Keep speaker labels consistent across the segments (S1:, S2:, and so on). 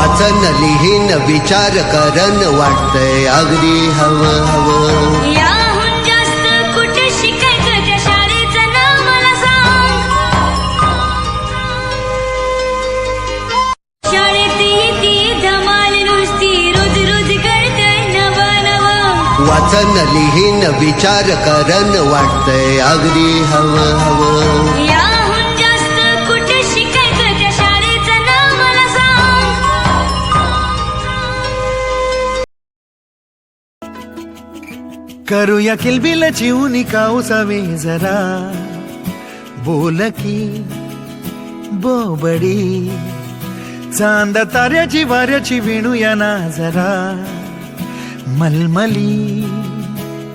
S1: वाचन लिहीन विचार करन वाटतंय. अगदी हवं हवं.
S2: याहून जास्त कुठे शिकायचं? त्या शाळेचं नाव मला सांग. शाळेत येते धमाल नुसती रोज रोज कळतंय नवं नवं.
S1: वाचन लिहीन विचार करन वाटतंय. अगदी हवं हवं.
S3: करूया किलबिलची चिवनी काऊसावे जरा. बोल की बोबडी. चांद ताऱ्याची वाऱ्याची विणूया ना जरा. मलमली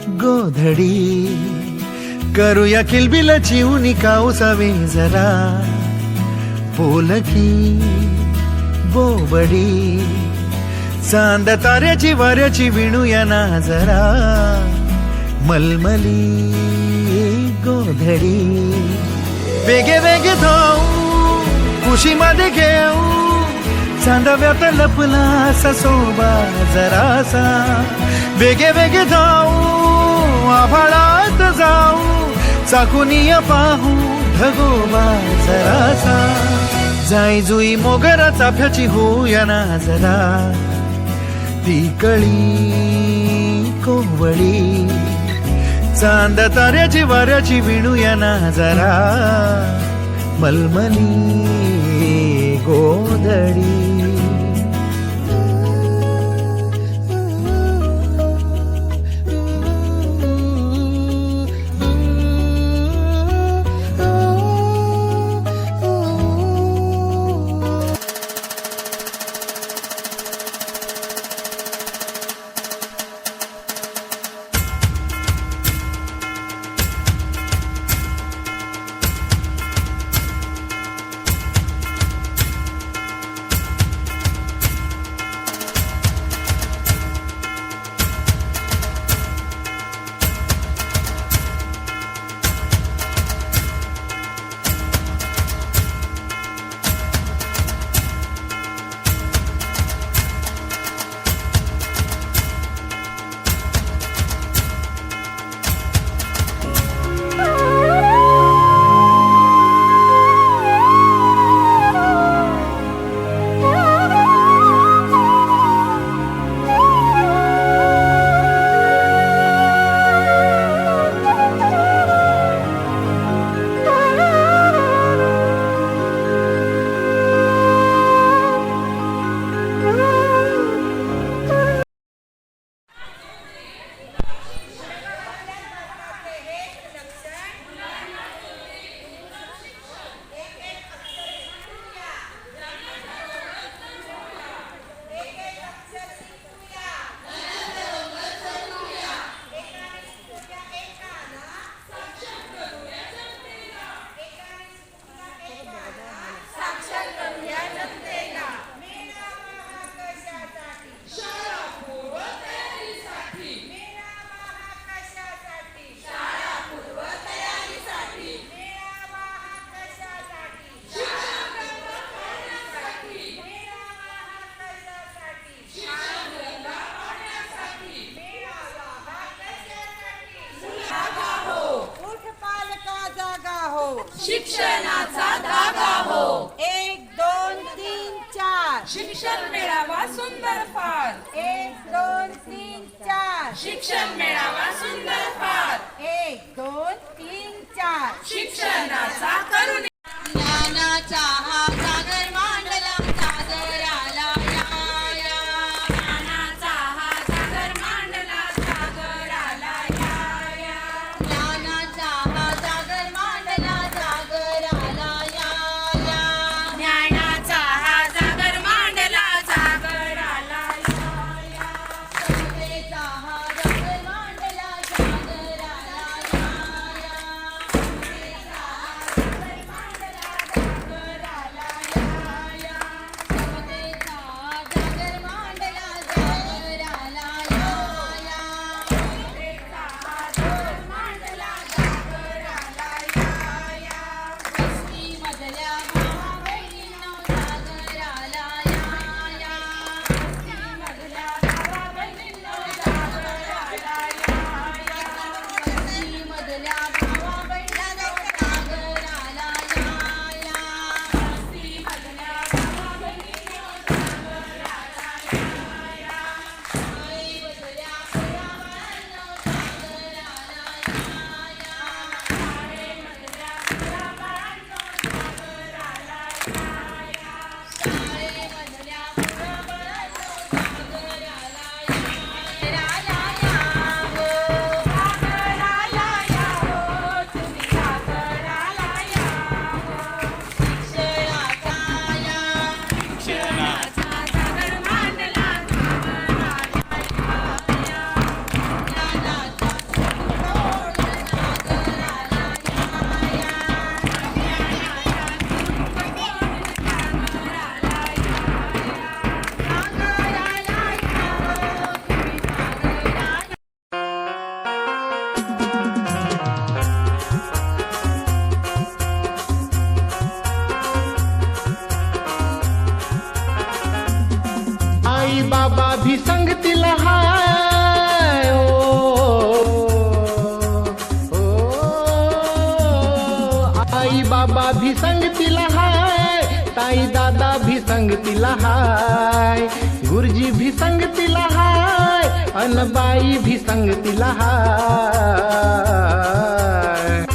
S3: गोधडी. करूया किलबिलची चिवनी काऊसावे जरा. बोल की बोबडी. चांद ताऱ्याची वाऱ्याची विणूया ना जरा. मलमली गोधडी वेगे वेगे खुशी कुशीमध्ये घेऊ. चांदव्यात लपला ससोबा जरासा. वेगे वेगे धावू आभाळात जाऊ. चाकुनिया पाहू ढगोबा जरासा. जाई जुई मोगरा चाफ्याची होऊया ना जरा. ती कळी कोवळी. चांद ताऱ्याची वाऱ्याची विणूया ना जरा. मलमली गोधडी
S4: एक दोन तीन चार.
S5: शिक्षण मेळावा सुंदर फार
S4: एक दोन तीन चार.
S5: शिक्षणाचा करुणे
S4: ज्ञानाचा
S6: संगतीला हाय. ताई दादा भी संगतीला हाय. गुरुजी भी संगतीला हाय. अनबाई भी संगतीला हाय.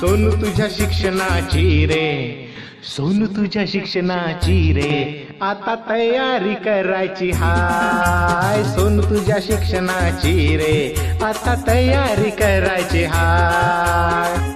S6: सोनू तुझ्या शिक्षणाची रे. सोनू तुझ्या शिक्षणाची रे. आता तयारी करायची हाय. सोनू तुझ्या शिक्षणाची रे. आता तयारी करायची हाय.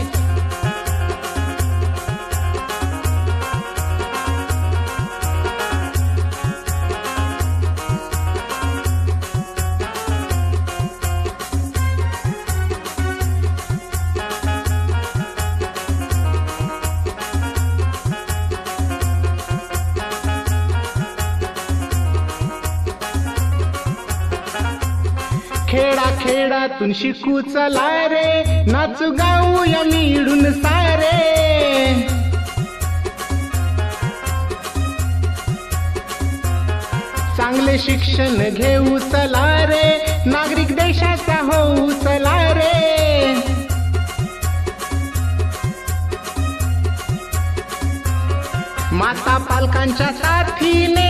S6: खेडातून शिकू चला रे. नाचू गाऊया मिळून सारे. चांगले शिक्षण घेऊ चला रे. नागरिक देशाचा होऊ चला रे. माता पालकांच्या साथीने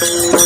S7: thank you.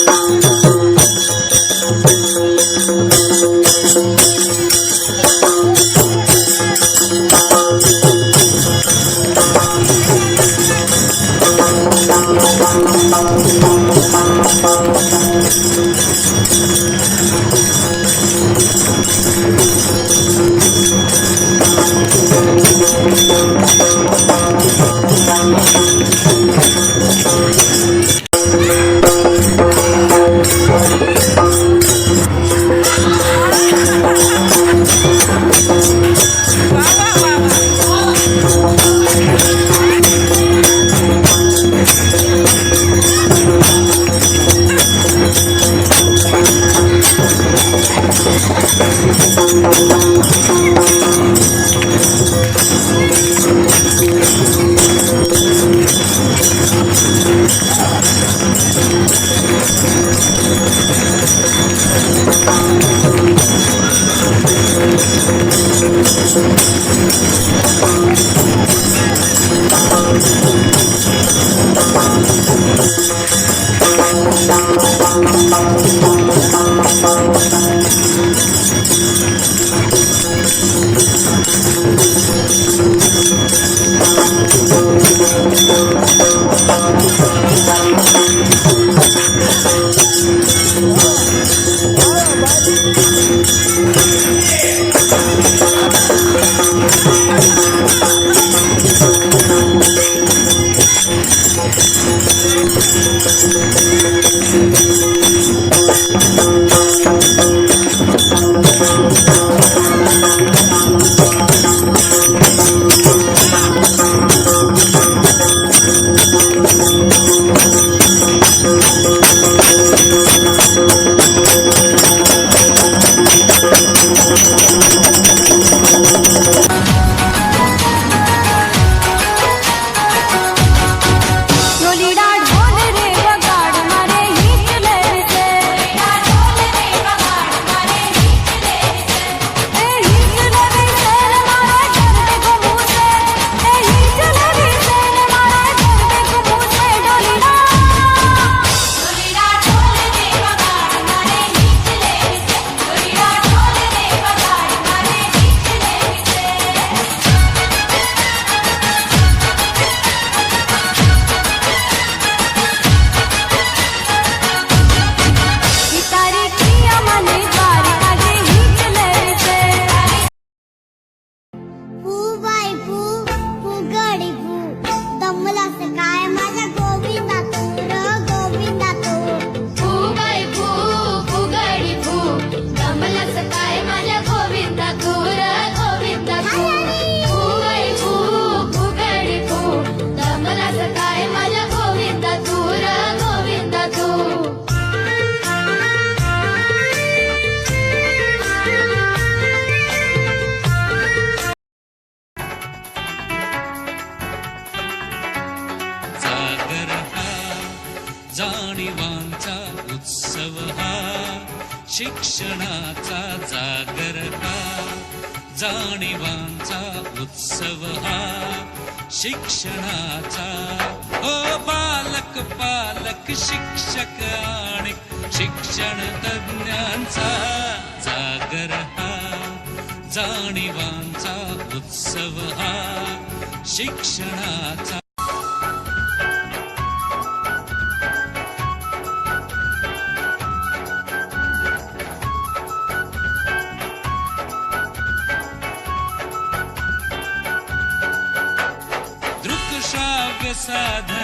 S7: उत्सव हा शिक्षणाचा. हो पालक पालक शिक्षक आणि शिक्षण तज्ञांचा जागर हा जाणीवांचा उत्सव हा शिक्षणाचा. साधा